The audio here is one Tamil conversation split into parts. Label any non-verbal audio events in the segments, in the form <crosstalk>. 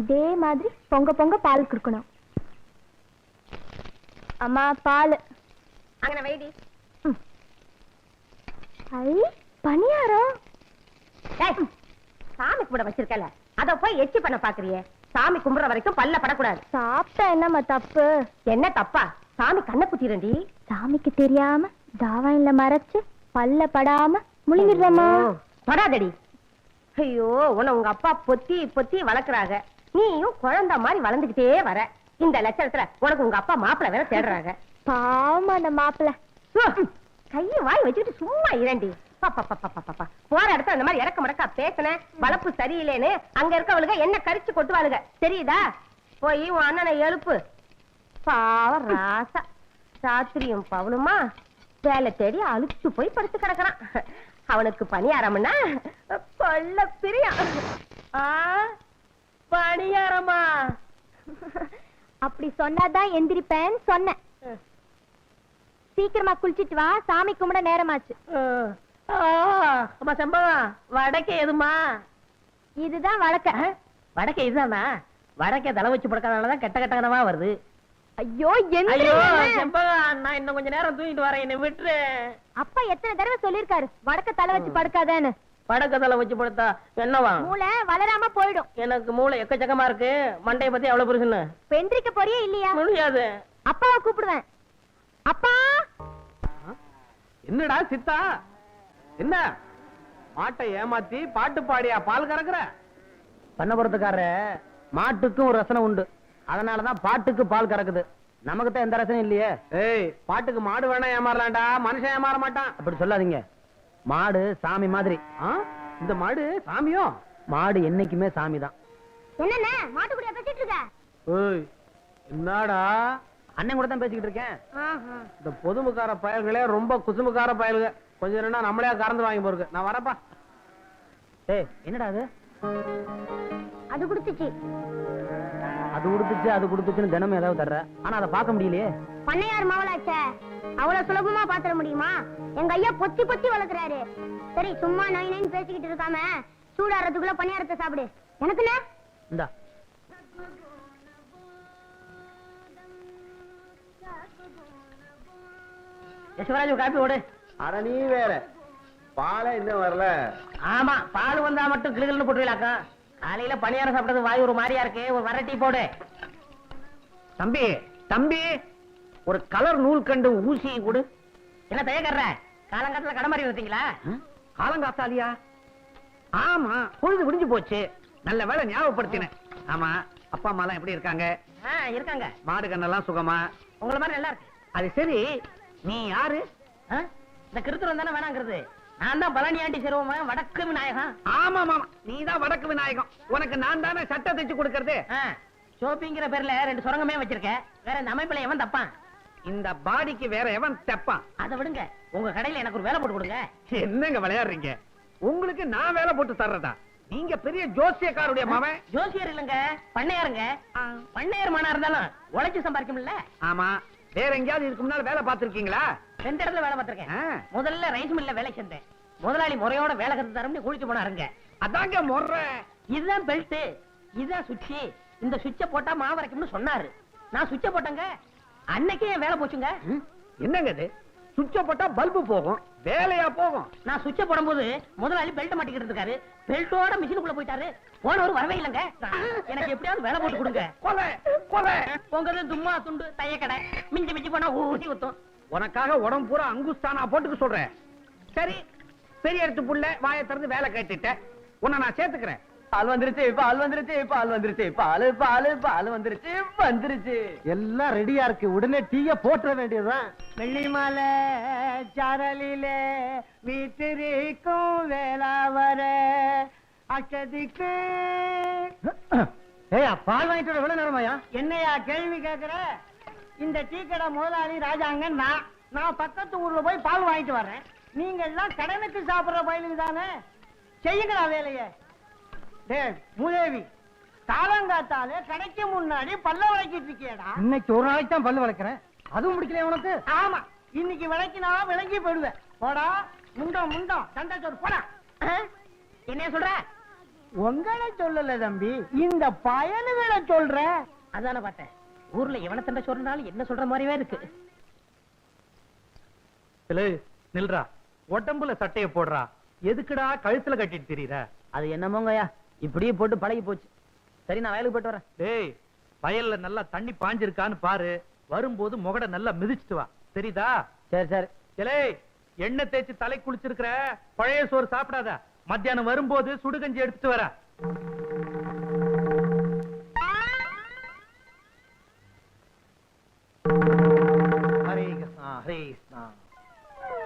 இதே மாதிரி பொங்க பொங்க பால் கொடுக்கணும். அம்மா பால். அங்கன வைடி. ஐ பணியாரம். சாமி கும்பிட வச்சிருக்கல. அத போய் எச்சி பண்ண பாக்குறியே. சாமி கும்பிடுற வரைக்கும் பல்ல படக்கூடாது. சாப்பிட்டா என்னம்மா தப்பு? என்ன தப்பா? சாமி கண்ணை குத்திரண்டி சாமிக்கு தெரியாம தாவாயில மறைச்சு பல்ல படாம முழுங்கிடுறேம்மா. தொடாதடி ஐயோ உன்னை உங்க அப்பா பொத்தி பொத்தி வளர்க்கறாங்க. நீயும் குழந்தை மாதிரி வளர்ந்துகிட்டே வர. இந்த லட்சணத்துல உனக்கு உங்க அப்பா மாப்பிள்ளை வேற தேடுறாங்க. பாவமா அந்த மாப்பிள்ள. கைய வாய் வச்சுட்டு சும்மா இரண்டி. போற இடத்துல இந்த மாதிரி இறக்க மடக்கா பேசுன வளப்பு சரியில்லைன்னு அங்க இருக்கவளுங்க என்ன கரிச்சு கொட்டுவாளுங்க. தெரியுதா? போய் உன் அண்ணனை எழுப்பு. பாவம் ராசா. சாத்திரியும் பவுனுமா? வேலை தேடி அழுத்து போய் படுத்து கிடக்குறான். அவனுக்கு பணியாரம்னா கொல்ல பிரியம் ஆ, பணியாரமா அப்படி சொன்னாதான் எந்திரிப்பேன்னு சொன்னேன். சீக்கிரமா குளிச்சிட்டு வா சாமி கும்பிட நேரமாச்சு. செம்பகம் வடக்கே எதுமா? இதுதான் வழக்க. வடக்கே இதுதானா? வடக்கே தலை வச்சு படுக்காதனாலதான் கெட்ட கெட்ட கனவா வருது. ஐயோ ஐயோ செம்பகம் நான் இன்னும் கொஞ்ச நேரம் தூங்கிட்டு வரேன் என்னை விட்டுரு. அப்பா எத்தனை தடவை சொல்லிருக்காரு வடக்க தலை வச்சு படுக்காதேன்னு. வடக்க தலை வச்சு படுத்தா என்னவா? மூளை வளராம போயிடும். எனக்கு மூளை எக்கச்சக்கமா இருக்கு. மண்டைய பத்தி எவ்வளவு பெருசுன்னு இப்ப எந்திரிக்க போறியே இல்லையா? முடியாது. அப்பாவை கூப்பிடுவேன். அப்பா! என்னடா சித்தா? என்ன? மாட்டை ஏமாத்தி பாட்டு பாடியா பால் கறக்குற? பண்ணபுரத்துக்காரரு மாட்டுக்கும் ஒரு ரசனை உண்டு. அதனாலதான் பாட்டுக்கு பால் கறக்குது. நமக்கு தான் எந்த ரசனையும் இல்லையே. ஏய் பாட்டுக்கு மாடு வேணா ஏமாறலாம்டா. மனுஷன் ஏமாற மாட்டான். அப்படி சொல்லாதீங்க. மாடு சாமி மாதிரி? இந்த மாடு சாமியோ? மாடு என்னைக்குமே சாமி தான் என்னடா? அண்ணன் கூட தான் பேசிக்கிட்டு இருக்கேன். இந்த பொதுமுக்கார பயல்களே ரொம்ப குசுமுக்கார பயல்க. கொஞ்சம் நேரம்னா நம்மளே கறந்து வாங்கி போருக்கு நான் வரப்பா. ஏய் என்னடா அது? அது குடுத்துச்சு அது கொடுத்துச்சு அது கொடுத்துச்சுன்னு தினமும் ஏதாவது தர்ற. ஆனா அதை பார்க்க முடியலையே. பண்ணையார் மவளாச்சே. அவ்வளவு சுலபமா பாத்திர முடியுமா? எங்க ஐயா பொத்தி பொத்தி வளர்க்குறாரு. சரி சும்மா நை நைன்னு பேசிக்கிட்டு இருக்காம சூடாறதுக்குள்ள பணியாரத்தை சாப்பிடு. எனக்குண்ணே இந்தா. யசுவராஜ் காப்பி ஓடு. அட நீ வேற. பாலே இன்னும் வரல. ஆமா பால் வந்தா மட்டும் கிளுகிள்னு போட்டுவிலாக்கா காலையில பணியாரம் சாப்பிட்டது வாய் ஒரு மாதிரியா இருக்கு. ஒரு வர டீ போடு. தம்பி தம்பி ஒரு கலர் நூல் கண்டு ஊசி கொடு. என்ன தயக்கற காலங்காலத்துல கடமாரி வந்தீங்களா? காலங்காத்தாலியா? ஆமா பொழுது விடிஞ்சு போச்சு. நல்ல வேலை ஞாபகப்படுத்தினேன். ஆமா அப்பா அம்மா எல்லாம் எப்படி இருக்காங்க? இருக்காங்க. மாடு கண்ணெல்லாம் சுகமா? உங்கள மாதிரி நல்லா இருக்கு. அது சரி நீ யாரு? இந்த கிருத்துரம் தானே வேணாங்கிறது. நான் தான் பழனி ஆண்டி சிறுவன் வடக்கு விநாயகம். ஆமா மாமா நீ தான் வடக்கு விநாயகம். உனக்கு நான் தானே சட்டை தைச்சு கொடுக்கறது? ஷோப்பிங்கிற பேர்ல ரெண்டு சுரங்கமே வச்சிருக்கேன் வேற இந்த அமைப்புல எவன் தப்பான்? இந்த பாடிக்கு வேற எவன் தெப்பான்? அதை விடுங்க. உங்க கடையில எனக்கு ஒரு வேலை போட்டு கொடுங்க. என்னங்க விளையாடுறீங்க? உங்களுக்கு நான் வேலை போட்டு தர்றதா? நீங்க பெரிய ஜோசியக்காருடைய மவன் ஜோசியர் இல்லங்க பண்ணையாருங்க. பண்ணையார் மனா இருந்தாலும் உழைச்சு சம்பாதிக்கும்ல ஆமா. வேற எங்கேயாவது இதுக்கு முன்னால வேலை பார்த்திருக்கீங்களா? ரெண்டு இடத்துல வேலை பார்த்திருக்கேன். முதல்ல ரைஸ் மில்ல வேலை செஞ்சேன். முதலாளி முறையோட வேலை கத்து தரம்னு குளிச்சு போனாருங்க அதாங்க முறை. இதுதான் பெல்ட் இதுதான் சுவிட்ச் இந்த சுவிட்ச போட்டா மாவு அரைக்கும்னு சொன்னாரு. நான் சுவிட்ச போட்டேங்க. அன்னைக்கே என் வேலை போச்சுங்க. என்னங்க இது? சுவிட்ச போட்டா பல்பு போகும். வேலையா போகும். நான் சுவிட்ச போடும்போது முதலாளி பெல்ட் மாட்டிக்கிட்டு இருக்காரு. பெல்ட்டோட மிஷினுக்குள்ள போயிட்டாரு. போனவர் வரவே இல்லைங்க. எனக்கு எப்படியாவது வேலை போட்டு கொடுங்க. கொலை கொலை. உங்க தும்மா துண்டு தைய கடை மிஞ்சி மிஞ்சி போனா ஊசி ஊத்தும். உனக்காக உடம்பு பூரா அங்குஸ்தானா போட்டுக்க சொல்றேன். சரி பெரிய இடத்து புள்ள வாயை திறந்து வேலை கேட்டுட்ட. உன்னை நான் சேர்த்துக்கிறேன். பால் வந்துருச்சு பால் வந்துருச்சு பால் வந்துருச்சு பால் பால் பால் வந்துருச்சு வந்துருச்சு. எல்லாம் ரெடியா இருக்கு. உடனே டீய போட்டுற வேண்டியதுதான். வெள்ளிமலை சாரலிலே வீட்டிற்கும் வேளாவர அச்சதிக்கு <clears throat> ஏய் பால் வாங்கிட்டு வர எவ்வளவு நேரமாயா? என்னையா கேள்வி கேக்குற? இந்த டீ கடை முதலாளி ராஜாங்க நான் நான் பக்கத்து ஊர்ல போய் பால் வாங்கிட்டு வர்றேன். நீங்க எல்லாம் கடனுக்கு சாப்பிடுற பயிலுக்கு தானே? செய்யுங்களா வேலைய? டேய் மூதேவி காலங்காத்தாலே கடைக்கு முன்னாடி பல்ல வளைக்கிட்டு இருக்கியடா. இன்னைக்கு ஒரு நாளைக்கு தான் பல்லு வளர்க்குறேன் அதுவும் பிடிக்கல உனக்கு? ஆமா இன்னைக்கு விலைக்கு நான் விளங்கி போயிடுவேன். போடா முண்டம் முண்டம் சண்டை சோறு போடா. என்ன சொல்ற? உங்களை சொல்லல தம்பி இந்த பயலுகளை சொல்ற. அதான பார்த்தேன். ஊர்ல எவனை தண்ட சொல்றாலும் என்ன சொல்ற மாதிரியே இருக்கு? நில்றா. உடம்புல சட்டைய போடுறா. எதுக்குடா கழுத்துல கட்டிட்டு திரியற? அது என்னமோங்கய்யா இப்படியே போட்டு பழகி போச்சு. சரி நான் வயலுக்கு போயிட்டு வரேன். டேய் வயல்ல நல்லா தண்ணி பாஞ்சிருக்கான்னு பாரு. வரும்போது முகட நல்லா மிதிச்சிட்டு வா. தெரியுதா? சரி சரி. எலே எண்ணெய் தேய்ச்சி தலை குளிச்சிருக்கிற பழைய சோறு சாப்பிடாத. மத்தியானம் வரும்போது சுடுகஞ்சி எடுத்துட்டு வர.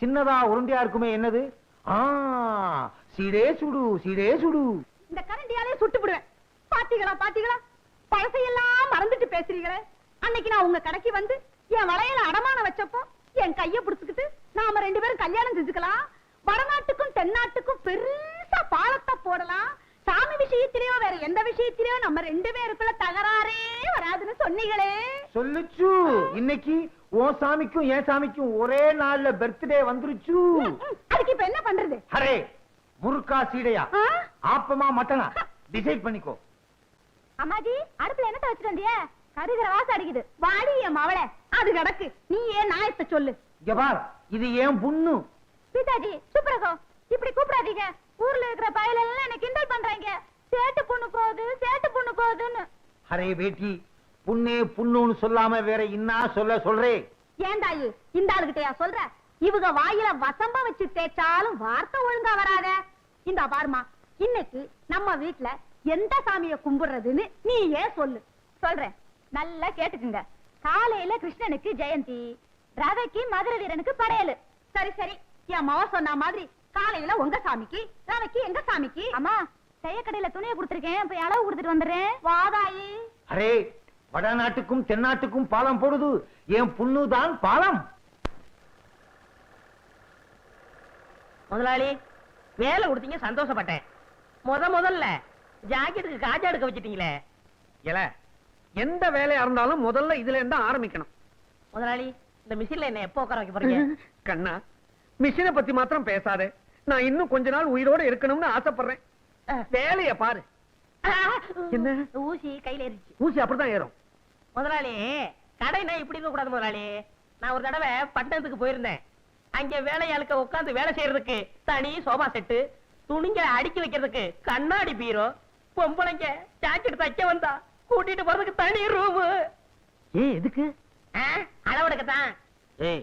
சின்னதா உருண்டையா இருக்குமே என்னது? ஆ சீடே சுடு சீடே சுடு. இந்த கரண்டியாலே சுட்டு விடுவேன் பாத்தீங்களா பாத்தீங்களா? பழசையெல்லாம் மறந்துட்டு பேசுறீங்களே. அன்னைக்கு நான் உங்க கடைக்கு வந்து என் வளையல அடமானம் வச்சப்போ என் கைய புடிச்சுக்கிட்டு நாம ரெண்டு பேரும் கல்யாணம் செஞ்சுக்கலாம். வடநாட்டுக்கும் தென்னாட்டுக்கும் பெருசா பாலத்தை போடலாம். சாமி விஷயத்திலயோ வேற எந்த விஷயத்திலயோ நம்ம ரெண்டு பேருக்குள்ள தகராறே வராதுன்னு சொன்னீங்களே. சொல்லுச்சு. இன்னைக்கு உன் சாமிக்கும் என் சாமிக்கும் ஒரே நாள்ல பர்த்டே வந்துருச்சு. அதுக்கு இப்ப என்ன பண்றது? அரே முறுக்கா சீடையா? ஆப்பமா மட்டனா? டிசைட் பண்ணிக்கோ. அம்மாஜி அடுப்புல என்னத்த வச்சுட்டு வந்திய? கருகிற வாசம் அடிக்குது. வாடி என் மவளை. அது கிடக்கு. நீ ஏன் நாயத்தை சொல்லு. இங்க பார் இது ஏன் புண்ணு. பிதாஜி சுப்ரகோ இப்படி கூப்பிடாதீங்க. ஊர்ல இருக்கிற பயல எல்லாம் என்ன கிண்டல் பண்றாங்க. சேட்டு பொண்ணு போகுது சேட்டு பொண்ணு போகுதுன்னு. அரே பேட்டி புண்ணே புண்ணுன்னு சொல்லாம வேற இன்னா சொல்ல சொல்றே? ஏன் தாயி இந்த ஆளுகிட்டயா சொல்ற? இவங்க வாயில வசம்ப வச்சு தேய்ச்சாலும் வார்த்தை ஒழுங்கா வராத. இந்த பாருமா இன்னைக்கு நம்ம வீட்ல எந்த சாமிய கும்பிடுறதுன்னு நீ ஏன் சொல்லு. சொல்றேன். நல்லா கேட்டுக்குங்க. காலையில கிருஷ்ணனுக்கு ஜெயந்தி ரவைக்கு மதுரை வீரனுக்கு படையலு. சரி சரி. என் மவ சொன்ன மாதிரி காலையில உங்க சாமிக்கு ரவைக்கு எங்க சாமிக்கு? அம்மா செய்யக்கடையில துணியை கொடுத்துருக்கேன். போய் அளவு கொடுத்துட்டு வந்துடுறேன். வாதாயி அரே வடநாட்டுக்கும் தென்னாட்டுக்கும் பாலம் போடுது. என் புண்ணு தான் பாலம். முதலாளி வேலை கொடுத்தீங்க சந்தோஷப்பட்டேன். முத முதல்ல ஜாக்கெட்டுக்கு காஜா எடுக்க வச்சிட்டீங்களே. இல்ல எந்த வேலையா இருந்தாலும் முதல்ல இதுல இருந்து ஆரம்பிக்கணும். முதலாளி இந்த மிஷின்ல என்ன எப்போ உட்கார வைக்க போறீங்க? கண்ணா மிஷினை பத்தி மாத்திரம் பேசாதே. நான் இன்னும் கொஞ்ச நாள் உயிரோட இருக்கணும்னு ஆசைப்படுறேன். வேலைய பாரு. என்ன? ஊசி கையில ஏறிச்சு ஊசி அப்படிதான் ஏறும். முதலாளி கடைனா இப்படி இருக்க கூடாது முதலாளி. நான் ஒரு தடவை பட்டணத்துக்கு போயிருந்தேன். அங்க வேலையாளுக்க உட்கார்ந்து வேலை செய்யறதுக்கு தனி சோபா செட்டு துணிங்க அடுக்கி வைக்கிறதுக்கு கண்ணாடி பீரோ பொம்பளைங்க ஜாக்கெட் தைக்க வந்தா கூட்டிட்டு போறதுக்கு தனி ரூமு ஏய் எதுக்கு? அளவெடுக்கத்தான். ஏய்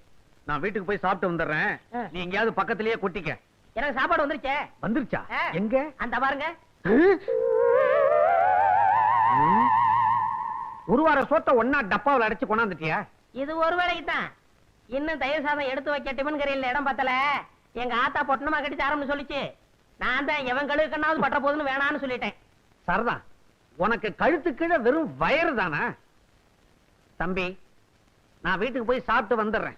நான் வீட்டுக்கு போய் சாப்பிட்டு வந்துடுறேன். நீ எங்கேயாவது பக்கத்திலேயே கொட்டிக்க. எனக்கு சாப்பாடு வந்துருச்சே. வந்துருச்சா. எங்க? அந்த பாருங்க. ஒரு வார சோத்த ஒன்னா டப்பாவில் அடைச்சு கொண்டாந்துட்டியா? இது ஒரு வேலைக்கு தான் இன்னும் தயிர் சாதம் எடுத்து வைக்க டிபன் கரையில் இடம் பத்தல. எங்க ஆத்தா பொட்டணமா கட்டி ஆரம்பிச்சு சொல்லிச்சு. நான் தான் எவன் கழுவுக்கண்ணாவது பட்ட போதுன்னு வேணான்னு சொல்லிட்டேன். சரதான் உனக்கு கழுத்து கீழே வெறும் வயறு தானா? தம்பி நான் வீட்டுக்கு போய் சாப்பிட்டு வந்துடுறேன்?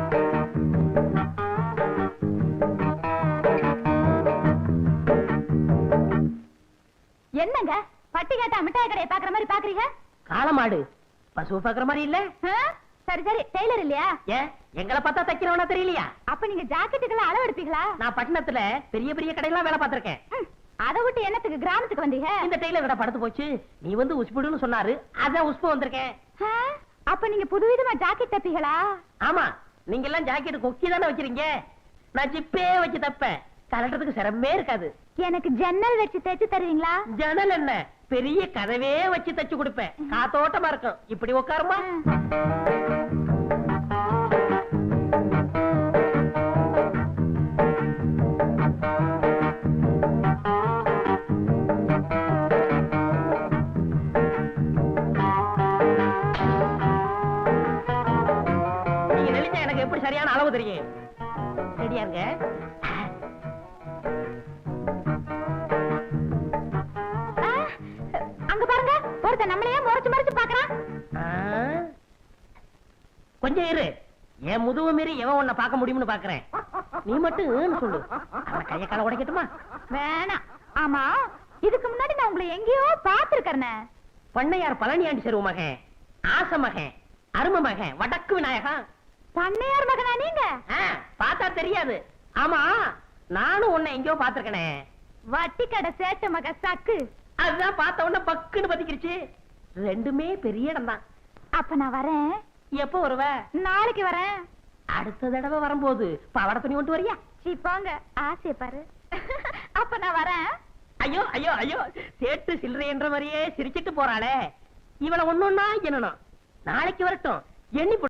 என்னங்க? பட்டி கேட்டா மிட்டாய் கடையை பாக்குற மாதிரி பாக்குறீங்க காளமாடு. பசு பாக்குற மாதிரி இல்ல? சரி சரி. டெய்லர் இல்லையா? ஏன் எங்களை பார்த்தா தைக்கிறவனா தெரியலையா? அப்ப நீங்க ஜாக்கெட்டுக்கெல்லாம் அளவு எடுப்பீங்களா? நான் பட்டணத்துல பெரிய பெரிய கடையெல்லாம் வேலை பார்த்திருக்கேன். அதை விட்டு என்னத்துக்கு கிராமத்துக்கு வந்தீங்க? இந்த டெய்லர் கடை படுத்து போச்சு. நீ வந்து உஸ்புடுன்னு சொன்னாரு. அதான் உஸ்பு வந்திருக்கேன்? அப்ப நீங்க புதுவிதமா ஜாக்கெட் தப்பீங்களா? ஆமா. நீங்க எல்லாம் ஜாக்கெட் கொக்கி தானே வச்சிருக்கீங்க. நான் ஜிப்பே வச்சு தப்பேன். கலட்டுறதுக்கு சிரமமே இருக்காது. எனக்கு ஜன்னல் வச்சு தைச்சு தருவீங்களா? ஜன்னல் என்ன? பெரிய கதவே வச்சு தச்சு கொடுப்பேன். காத்தோட்டமா இருக்கும் இப்படி உட்காருமா? கொஞ்சம் இரு. என் முதுகு மீறி எவன் உன்னை பார்க்க முடியும்னு பாக்குறேன். நீ மட்டும் சொல்லு. அவன் கைய கால உடைக்கட்டுமா? வேணாம் ஆமா இதுக்கு முன்னாடி நான் உங்களை எங்கேயோ பாத்துருக்கேன் பண்ணையார் பழனியாண்டி செருவு மகன் ஆச மகன் அரும மகன் வடக்கு விநாயகன். பண்ணையார் மகனா நீங்க? பார்த்தா தெரியாது. ஆமா நானும் உன்னை எங்கேயோ பாத்திருக்கனே வட்டி கடை சேட்டு மக சக்கு. அதுதான் பார்த்த உடனே பக்குன்னு பத்திக்கிருச்சு. ரெண்டுமே பெரிய இடம் தான் அப்ப நான் வரேன். எப்போ வருவ? நாளைக்கு வரேன். அடுத்த தடவை வரும்போது பவட துணி கொண்டு வரியா? சீ போங்க. ஆசைய பாரு. <laughs> அப்ப நான் வரேன். ஐயோ ஐயோ ஐயோ. சேட்டு சில்லறை என்ற மாதிரியே சிரிச்சிட்டு போறாளே. இவளை ஒன்னொன்னா என்னணும் நாளைக்கு வரட்டும். எண்ணி